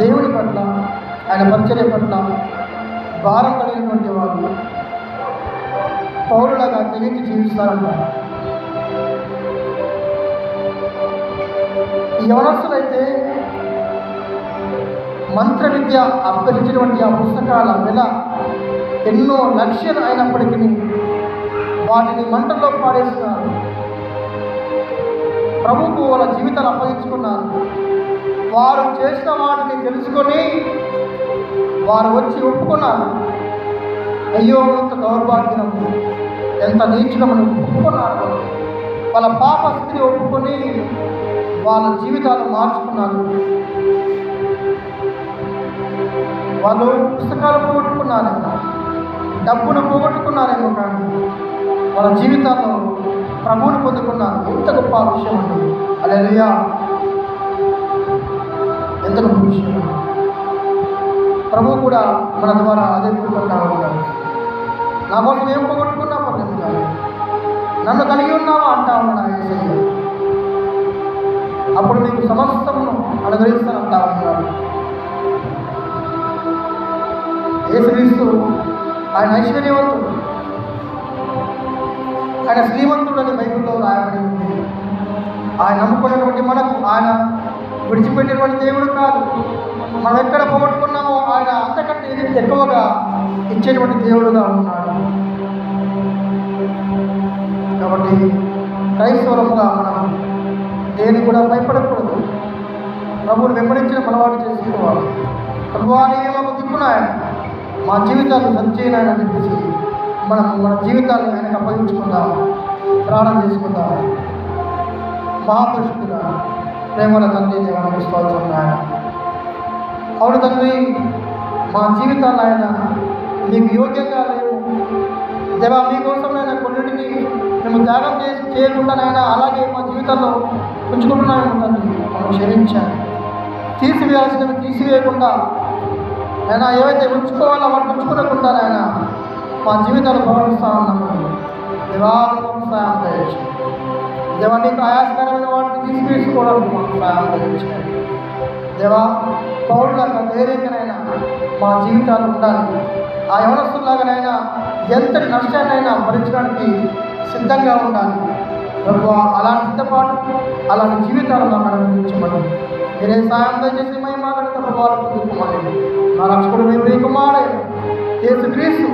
దేవుని పట్ల ఆయన పరిచర్య పట్ల భారం కలిగినటువంటి వారు పౌరులుగా తెగించి జీవిస్తారంట ఈ యవనస్తులైతే మంత్ర విద్య అభ్యసించినటువంటి ఆ పుస్తకాల వెల ఎన్నో లక్ష్యాలు అయినప్పటికీ వాటిని మంటల్లో పాడేస్తున్నారు ప్రభుకు వాళ్ళ జీవితాలు అప్పగించుకున్నారు వారు చేసిన వాటిని తెలుసుకొని వారు వచ్చి ఒప్పుకున్నారు. అయ్యో ఎంత దౌర్భాగ్యం. ఎంత నీచులమని ఒప్పుకున్నారు. వాళ్ళ పాప స్థితిని ఒప్పుకొని వాళ్ళ జీవితాలు మార్చుకున్నారు. వాళ్ళు పుస్తకాలు పోగొట్టుకున్నారేమో. డబ్బును పోగొట్టుకున్నారేమో కానీ వాళ్ళ జీవితాల్లో ప్రభువుని పొందుకున్నారు. ఎంత గొప్ప విషయం అండి. అలా ఎంత విషయం ప్రభు కూడా మన ద్వారా అదే కోరుకుంటా ఉన్నాడు నా కోసం ఏం పోగొట్టుకున్నా పర్లేదు కానీ నన్ను కలిగి ఉన్నావా అంటా ఉన్నాడు ఏసయ్య అప్పుడు నీకు సమస్తమును అనుగ్రహిస్తానంటా ఉన్నాడు. ఏసుక్రీస్తు ఆయన ఐశ్వర్యవంతుడు. ఆయన శ్రీమంతుడని బైబిల్లో రాయబడి ఉంది. ఆయన నమ్ముకున్నటువంటి మనకు ఆయన విడిచిపెట్టినటువంటి దేవుడు కాదు. మనం ఎక్కడ పోగొట్టుకున్నామో ఆయన అంతకంటే ఎక్కువగా ఇచ్చేటువంటి దేవుడుగా ఉన్నాడు. కాబట్టి క్రైస్తవులంగా మనం దేని కూడా భయపడకూడదు. ప్రభువుని వెంబడించిన మనవాడు చేసుకోవాలి. ప్రభువా నీవే మాకు దిక్కునాయన మా జీవితాలు సరిచేయనాయని చెప్పేసి మనం మన జీవితాన్ని ఆయనకు అప్పగించుకుందాం ప్రాణం చేసుకుందాం మహాపురుషుడుగా ప్రేమల తండ్రి దేవానికి స్తోత్రం నాయన. అవును తండ్రి మా జీవితాలు ఆయన మీకు యోగ్యంగా లేవు. దేవా మీకోసం నేను కొన్నిటిని మేము త్యాగం చేసి చేయకుండానైనా అలాగే మా జీవితంలో ఉంచుకుంటున్నాము తండ్రి. మనం క్షమించాను తీసివేయాల్సినవి తీసివేయకుండా నేను ఏవైతే ఉంచుకోవాలో వాటిని ఉంచుకోకుండా ఆయన మా జీవితాలు ప్రవర్తిస్తూ ఉన్నాము దేవా సాయం చేయవచ్చు దేవా నీకు ఆయాసకరమైన వాటిని మాకు సాయం కలిగించండి దేవా పౌరులకు వేరేకనైనా మా జీవితాలు ఉండాలి. ఆ యవనస్తులాగానైనా ఎంతటి నష్టాన్నైనా భరించడానికి సిద్ధంగా ఉండాలి. ప్రభు అలాంటి సిద్ధపాటు అలాంటి జీవితాలు మాకు అనుభవించమని. మీరే సాయం దయచేసి మై మాట్లాడితే ప్రభావాలు పొందుకోమని నా రక్షకుడు మీ ప్రియ కుమారే యేసు క్రీస్తు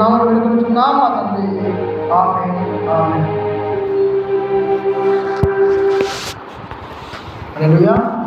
నామను వెలుగుచున్నాం మా తండ్రి. ఆమె ఆమె Hallelujah.